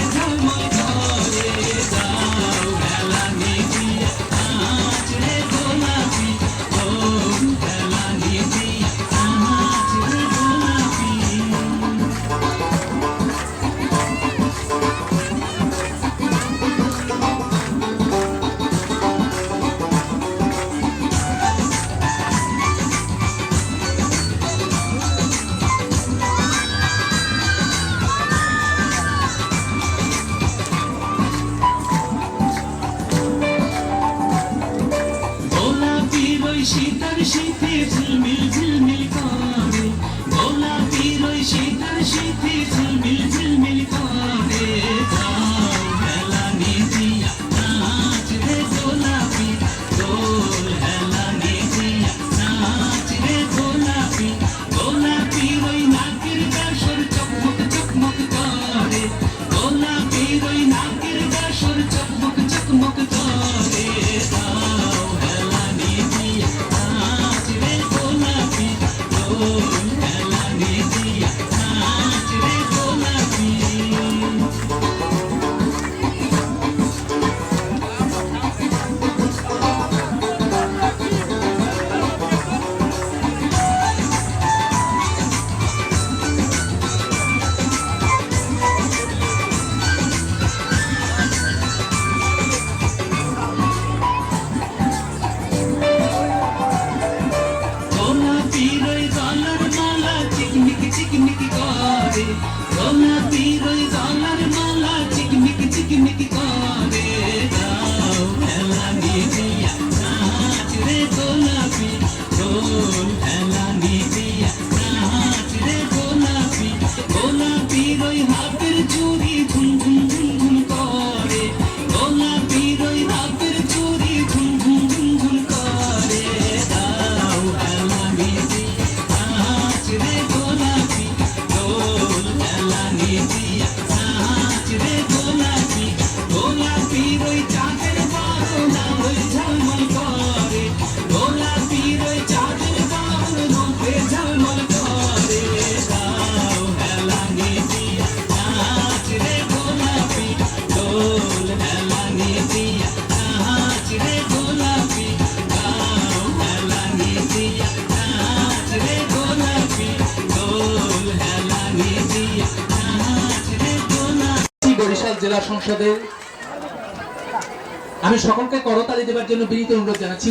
Every time I শীতার শীতে ঝিলমিল Oh. Barishal জেলা সংসদে আমি সকলকে করতালি দেবার জন্য বিনীত অনুরোধ জানাচ্ছি।